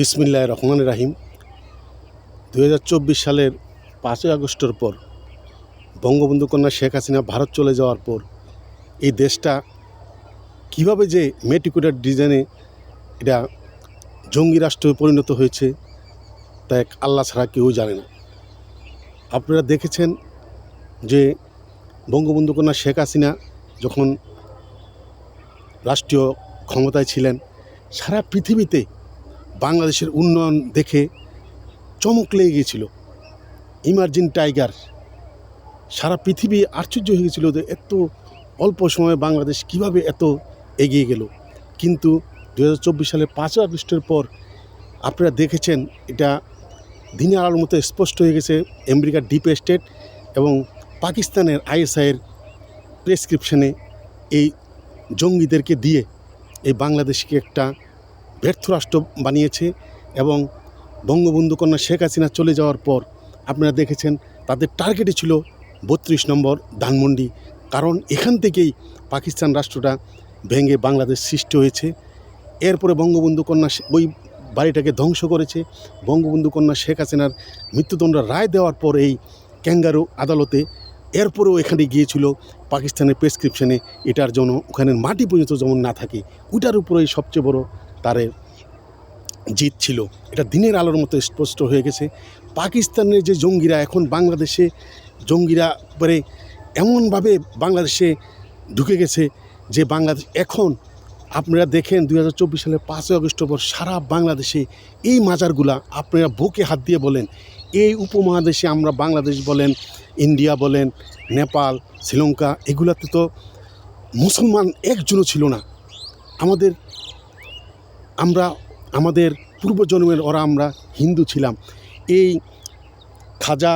বিসমিল্লাহ রহমান রাহিম। দু হাজার চব্বিশ সালের পাঁচই আগস্টের পর বঙ্গবন্ধু কন্যা শেখ হাসিনা ভারত চলে যাওয়ার পর এই দেশটা কীভাবে যে মেটিকুটার ডিজাইনে এটা জঙ্গি রাষ্ট্রে পরিণত হয়েছে, তা এক আল্লাহ ছাড়া কেউ জানে না। আপনারা দেখেছেন যে বঙ্গবন্ধু কন্যা শেখ হাসিনা যখন রাষ্ট্রীয় ক্ষমতায় ছিলেন, সারা পৃথিবীতে বাংলাদেশের উন্নয়ন দেখে চমক লেগে গিয়েছিল। ইমার্জিন টাইগার, সারা পৃথিবী আশ্চর্য হয়ে গেছিল যে এত অল্প সময়ে বাংলাদেশ কীভাবে এত এগিয়ে গেল। কিন্তু দু সালের পাঁচই আগস্টের পর আপনারা দেখেছেন, এটা দিনে আলোর মতো স্পষ্ট হয়ে গেছে আমেরিকার ডিপ স্টেট এবং পাকিস্তানের আইএসআইয়ের প্রেসক্রিপশনে এই জঙ্গিদেরকে দিয়ে এই বাংলাদেশকে একটা ব্যর্থ রাষ্ট্র বানিয়েছে এবং বঙ্গবন্ধু কন্যা শেখ হাসিনা চলে যাওয়ার পর আপনারা দেখেছেন তাদের টার্গেটই ছিল বত্রিশ নম্বর ধানমন্ডি। কারণ এখান থেকেই পাকিস্তান রাষ্ট্রটা ভেঙে বাংলাদেশ সৃষ্টি হয়েছে। এরপরে বঙ্গবন্ধু কন্যা ওই বাড়িটাকে ধ্বংস করেছে। বঙ্গবন্ধু কন্যা শেখ হাসিনার মৃত্যুদণ্ড রায় দেওয়ার পর এই ক্যাঙ্গারু আদালতে এরপরেও এখানে গিয়েছিল পাকিস্তানের প্রেসক্রিপশনে। এটার জন্য ওখানের মাটি পর্যন্ত যেমন না থাকে ওইটার উপরেই সবচেয়ে বড় তারে জিত ছিল। এটা দিনের আলোর মতো স্পষ্ট হয়ে গেছে। পাকিস্তানের যে জঙ্গিরা এখন বাংলাদেশে, জঙ্গিরা পরে এমনভাবে বাংলাদেশে ঢুকে গেছে যে বাংলাদেশ, এখন আপনারা দেখেন দুই হাজার চব্বিশ সালের পাঁচই আগস্ট পর সারা বাংলাদেশে এই মাজারগুলা আপনারা বুকে হাত দিয়ে বলেন, এই উপমহাদেশে আমরা বাংলাদেশ বলেন, ইন্ডিয়া বলেন, নেপাল, শ্রীলঙ্কা, এগুলাতে তো মুসলমান একজনও ছিল না। আমাদের আমরা, আমাদের পূর্বজন্মের ওরা আমরা হিন্দু ছিলাম। এই খাজা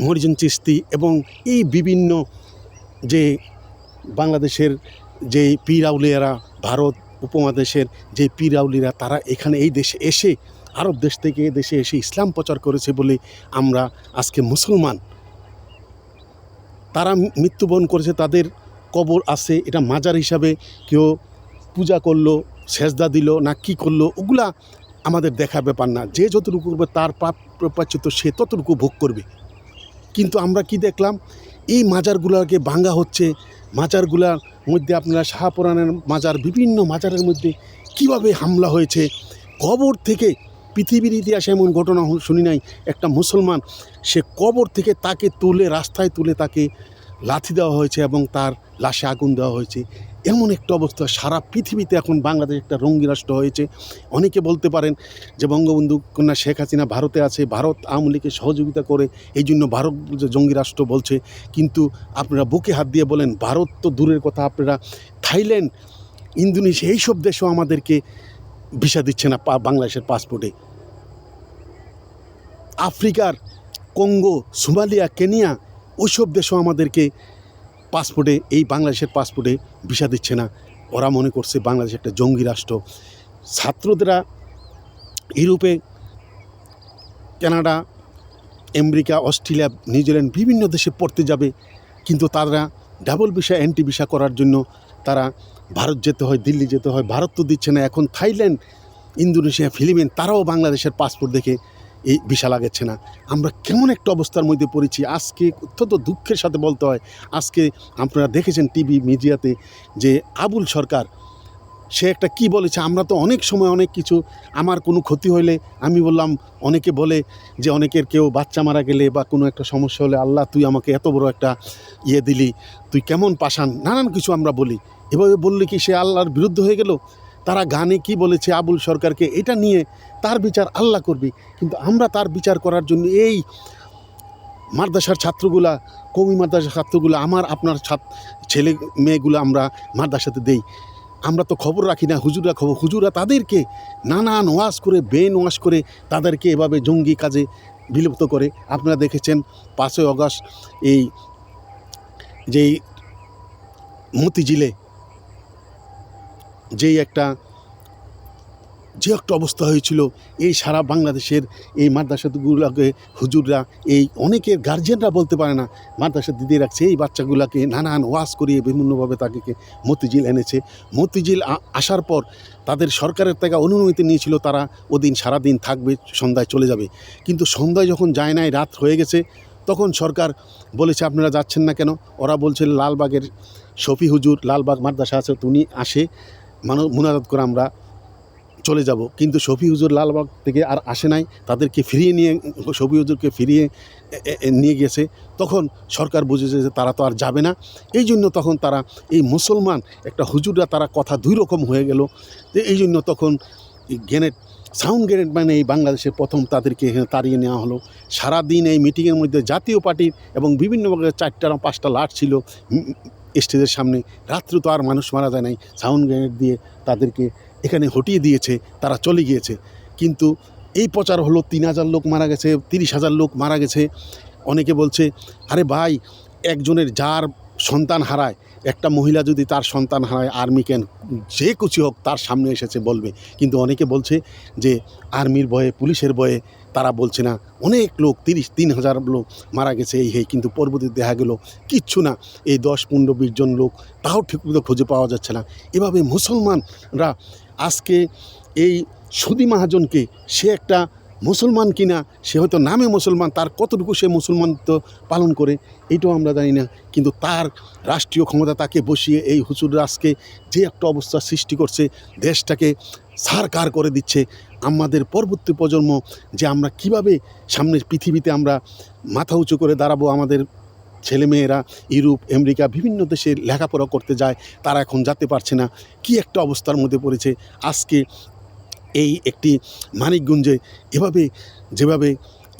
মরিজন চিস্তি এবং এই বিভিন্ন যে বাংলাদেশের যে পীর আউলিয়ারা ভারত উপমহাদেশের যে পীর আউলিরা তারা এখানে এই দেশে এসে, আরব দেশ থেকে দেশে এসে ইসলাম প্রচার করেছে বলে আমরা আজকে মুসলমান। তারা মৃত্যুবরণ করেছে, তাদের কবর আছে, এটা মাজার হিসাবে কেউ পূজা করল সেজদা দিল না কি করল, ওগুলা আমাদের দেখার ব্যাপার না। যে যতটুকু করবে, তার পাপ প্রাচ্যত সে ততটুকু ভোগ করবে। কিন্তু আমরা কি দেখলাম, এই মাজারগুলোকে ভাঙ্গা হচ্ছে। মাজারগুলার মধ্যে আপনারা শাহপুরাণের মাজার, বিভিন্ন মাজারের মধ্যে কীভাবে হামলা হয়েছে? কবর থেকে পৃথিবীর ইতিহাসে এমন ঘটনা শুনি নাই, একটা মুসলমান, সে কবর থেকে তাকে তুলে, রাস্তায় তুলে তাকে লাথি দেওয়া হয়েছে এবং তার লাশে আগুন দেওয়া হয়েছে। এমন একটা অবস্থা। সারা পৃথিবীতে এখন বাংলাদেশ একটা রঙ্গি রাষ্ট্র হয়েছে। অনেকে বলতে পারেন যে বঙ্গবন্ধু কন্যা শেখ হাসিনা ভারতে আছে, ভারত আওয়ামী লীগের সহযোগিতা করে, এই জন্য ভারত জঙ্গি রাষ্ট্র বলছে। কিন্তু আপনারা বুকে হাত দিয়ে বলেন, ভারত তো দূরের কথা, আপনারা থাইল্যান্ড, ইন্দোনেশিয়া, এইসব দেশও আমাদেরকে ভিসা দিচ্ছে না বাংলাদেশের পাসপোর্টে আফ্রিকার, কঙ্গো, সোমালিয়া, কেনিয়া, ওইসব দেশও আমাদেরকে পাসপোর্টে, এই বাংলাদেশের পাসপোর্টে ভিসা দিচ্ছে না। ওরা মনে করছে বাংলাদেশ একটা জঙ্গি রাষ্ট্র। ছাত্রদেরা ইউরোপে, কানাডা, আমেরিকা, অস্ট্রেলিয়া, নিউজিল্যান্ড বিভিন্ন দেশে পড়তে যাবে। কিন্তু তারা ডাবল ভিসা, অ্যান্টি ভিসা করার জন্য তারা ভারত যেতে হয়, দিল্লি যেতে হয়, ভারত তো দিচ্ছে না। এখন থাইল্যান্ড, ইন্দোনেশিয়া ফিলিপিন তারাও বাংলাদেশের পাসপোর্ট দেখে এই ভিসা লাগাচ্ছে না আমরা কেমন একটা অবস্থার মধ্যে পড়েছি। আজকে অত্যন্ত দুঃখের সাথে বলতে হয়, আজকে আপনারা দেখেছেন টিভি মিডিয়াতে যে আবুল সরকার, সে একটা কি বলেছে? আমরা তো অনেক সময় অনেক কিছু, আমার কোনো ক্ষতি হলে আমি বললাম, অনেকে বলে যে অনেকের কেউ বাচ্চা মারা গেলে বা কোনো একটা সমস্যা হলে, আল্লাহ, তুই আমাকে এত বড় একটা ইয়ে দিলি, তুই কেমন পাশান নানান কিছু আমরা বলি। এভাবে বললে কি সে আল্লাহর বিরুদ্ধে হয়ে গেল? তারা গানে কি বলেছে আবুল সরকারকে, এটা নিয়ে তার বিচার আল্লাহ করবে। কিন্তু আমরা তার বিচার করার জন্য এই মাদ্রাসার ছাত্রগুলা, কমি মাদ্রাসার ছাত্রগুলো, আমার, আপনার ছেলে, মেয়েগুলো আমরা মাদ্রাসাতে দেই। আমরা তো খবর রাখি না হুজুরা খবর হুজুরা তাদেরকে নানান ওয়াজ করে, বেন ওয়াজ করে তাদেরকে এভাবে জঙ্গি কাজে বিলুপ্ত করে। আপনারা দেখেছেন পাঁচই অগস্ট এই, যেই মতিঝিলে যেই একটা, যে একটা অবস্থা হয়েছিল, এই সারা বাংলাদেশের এই মাদ্রাসাগুলোকে হুজুররা, এই অনেকের গার্জেনরা বলতে পারে না, মাদ্রাসা দিদি রাখছে, এই বাচ্চাগুলোকে নানান ওয়াজ করিয়ে বিভিন্নভাবে তাকে মতিঝিল এনেছে। মতিঝিল আসার পর তাদের সরকারের থেকে অনুমতি নিয়েছিল তারা ওদিন সারাদিন থাকবে, সন্ধ্যায় চলে যাবে। কিন্তু সন্ধ্যায় যখন যায় নাই, রাত হয়ে গেছে, তখন সরকার বলেছে, আপনারা যাচ্ছেন না কেন? ওরা বলছে, লালবাগের শফি হুজুর, লালবাগ মাদ্রাসা আছে তুমি আসে। মানো মুনাজাত করে আমরা চলে যাব। কিন্তু শফি হুজুর লালবাগ থেকে আর আসে নাই, তাদেরকে ফিরিয়ে নিয়ে, শফি হুজুরকে ফিরিয়ে নিয়ে গেছে। তখন সরকার বুঝেছে যে তারা তো আর যাবে না। এই জন্য তখন তারা, এই মুসলমান একটা হুজুররা তারা কথা দুই রকম হয়ে গেল। এই জন্য তখন গ্রেনেড, সাউন্ড গ্রেনেড মানে এই বাংলাদেশে প্রথম তাদেরকে তাড়িয়ে নেওয়া হলো। সারাদিন এই মিটিংয়ের মধ্যে জাতীয় পার্টির এবং বিভিন্ন চারটা পাঁচটা লাট ছিল। স্টেজের সামনে। রাত্রে তো আর মানুষ মারা যায় নাই। সাউন্ড গ্রেনেড দিয়ে তাদেরকে এখানে হটিয়ে দিয়েছে, তারা চলে গিয়েছে। কিন্তু এই প্রচার হলো, তিন হাজার লোক মারা গেছে, তিরিশ হাজার লোক মারা গেছে। অনেকে বলছে, আরে ভাই, একজনের যার সন্তান হারায়, একটা মহিলা যদি তার সন্তান হারায়, আর্মি কেন যে কিছু হোক তার সামনে এসেছে বলবে। কিন্তু অনেকে বলছে যে, আর্মির বয়ে পুলিশের ভয়ে তারা বলছে না, অনেক লোক, তিরিশ, তিন হাজার লোক মারা গেছে, এই হেই কিন্তু পরবর্তীতে দেখা গেল, কিচ্ছু না, এই দশ, পনেরো, বিশ জন লোক, তাও ঠিকমতো খুঁজে পাওয়া যাচ্ছে না। এভাবে মুসলমানরা আজকে এই সুদি মহাজনকে, সে একটা মুসলমান কিনা, সে হয়তো নামে মুসলমান, তার কতটুকু সে মুসলমান তো পালন করে, এটাও আমরা জানি না, কিন্তু তার রাষ্ট্রীয় ক্ষমতা তাকে বসিয়ে এই হুজুর রাজকে যে একটা অবস্থা সৃষ্টি করছে, দেশটাকে সারকার করে দিচ্ছে আমাদের পরবর্তী প্রজন্ম যে আমরা কীভাবে সামনের পৃথিবীতে আমরা মাথা উঁচু করে দাঁড়াবো, আমাদের ছেলেমেয়েরা ইউরোপ, আমেরিকা, বিভিন্ন দেশে লেখাপড়া করতে যায়, তারা এখন যেতে পারছে না কি একটা অবস্থার মধ্যে পড়েছে। আজকে এই একটি মানিকগঞ্জে এভাবে, যেভাবে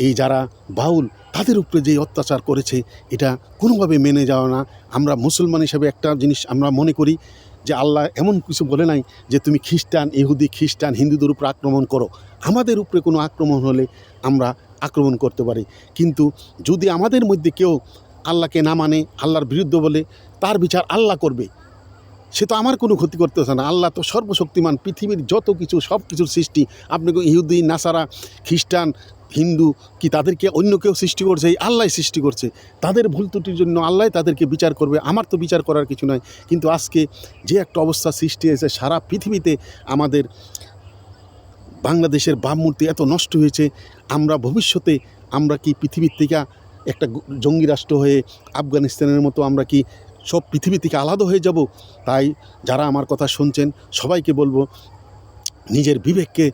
এই যারা বাউল, তাদের উপরে যে অত্যাচার করেছে, এটা কোনোভাবে মেনে যাওয়া না। আমরা মুসলমান হিসাবে একটা জিনিস আমরা মনে করি যে আল্লাহ এমন কিছু বলে নাই যে তুমি খ্রিস্টান, ইহুদি, খ্রিস্টান, হিন্দুদের উপরে আক্রমণ করো। আমাদের উপরে কোনো আক্রমণ হলে আমরা আক্রমণ করতে পারি। কিন্তু যদি আমাদের মধ্যে কেউ আল্লাহকে না মানে আল্লাহর বিরুদ্ধে বলে, তার বিচার আল্লাহ করবে। সে তো আমার কোনো ক্ষতি করতেছে না। আল্লাহ তো সর্বশক্তিমান, পৃথিবীর যত কিছু, সব কিছুর সৃষ্টি। আপনি ইহুদি, নাসারা, খ্রিস্টান, হিন্দু, কি তাদেরকে অন্য কেউ সৃষ্টি করছে? এই আল্লাহ সৃষ্টি করছে। তাদের ভুল ত্রুটির জন্য আল্লাহ তাদেরকে বিচার করবে। আমার তো বিচার করার কিছু নয় কিন্তু আজকে যে একটা অবস্থা সৃষ্টি হয়েছে, সারা পৃথিবীতে আমাদের বাংলাদেশের বামমূর্তি এত নষ্ট হয়েছে। আমরা ভবিষ্যতে আমরা কি পৃথিবীর থেকে একটা জঙ্গি রাষ্ট্র হয়ে আফগানিস্তানের মতো আমরা কি সব পৃথিবী থেকে আলাদা হয়ে যাব। তাই যারা আমার কথা শুনছেন, সবাইকে বলব, নিজের বিবেককে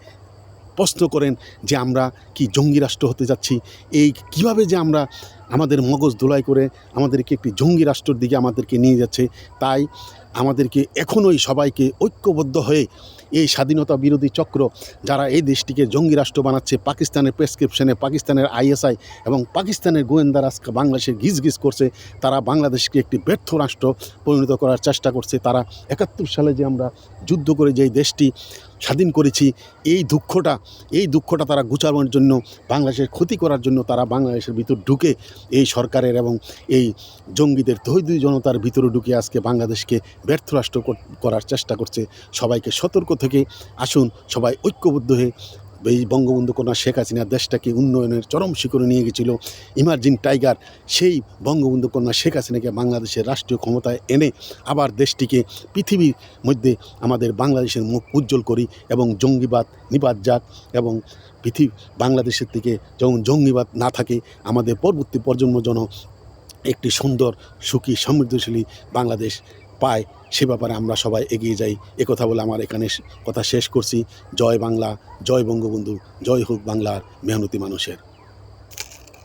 প্রশ্ন করেন যে আমরা কি জঙ্গি রাষ্ট্র হতে যাচ্ছি? এই কীভাবে যে আমরা আমাদের মগজ ধুলাই করে আমাদেরকে একটি জঙ্গি রাষ্ট্রের দিকে আমাদেরকে নিয়ে যাচ্ছে। তাই আমাদেরকে এখনোই সবাইকে ঐক্যবদ্ধ হয়ে এই স্বাধীনতা বিরোধী চক্র, যারা এই দেশটিকে জঙ্গি রাষ্ট্র বানাচ্ছে, পাকিস্তানের প্রেসক্রিপশনে পাকিস্তানের আইএসআই এবং পাকিস্তানের গোয়েন্দারা আজকে বাংলাদেশে গিজ করছে, তারা বাংলাদেশকে একটি ব্যর্থ রাষ্ট্র পরিণত করার চেষ্টা করছে। তারা একাত্তর সালে যে আমরা যুদ্ধ করে যেই দেশটি স্বাধীন করেছি, এই দুঃখটা এই দুঃখটা তারা গুছানোর জন্য, বাংলাদেশের ক্ষতি করার জন্য তারা বাংলাদেশের ভিতর ঢুকে এই সরকারের এবং এই জঙ্গিদের তৈরি জনতার ভিতরে ঢুকে আজকে বাংলাদেশকে ব্যর্থ রাষ্ট্র করার চেষ্টা করছে। সবাইকে সতর্ক থেকে আসুন, সবাই ঐক্যবদ্ধ হয়ে এই বঙ্গবন্ধু কন্যা শেখ হাসিনা দেশটাকে উন্নয়নের চরম শিখরে নিয়ে গেছিল। ইমার্জিন টাইগার সেই বঙ্গবন্ধু কন্যা শেখ হাসিনাকে বাংলাদেশের রাষ্ট্রীয় ক্ষমতায় এনে আবার দেশটিকে পৃথিবীর মধ্যে আমাদের বাংলাদেশের মুখ উজ্জ্বল করি এবং জঙ্গিবাদ নিবাদ যাক এবং পৃথিবী, বাংলাদেশের থেকে যেমন জঙ্গিবাদ না থাকে, আমাদের পরবর্তী প্রজন্ম যেন একটি সুন্দর, সুখী, সমৃদ্ধশালী বাংলাদেশ পায়, সে ব্যাপারে আমরা সবাই এগিয়ে যাই। কথা বলে আমার এখানে কথা শেষ করছি। জয় বাংলা, জয় বঙ্গবন্ধু, জয় হোক বাংলার মেহনতি মানুষের।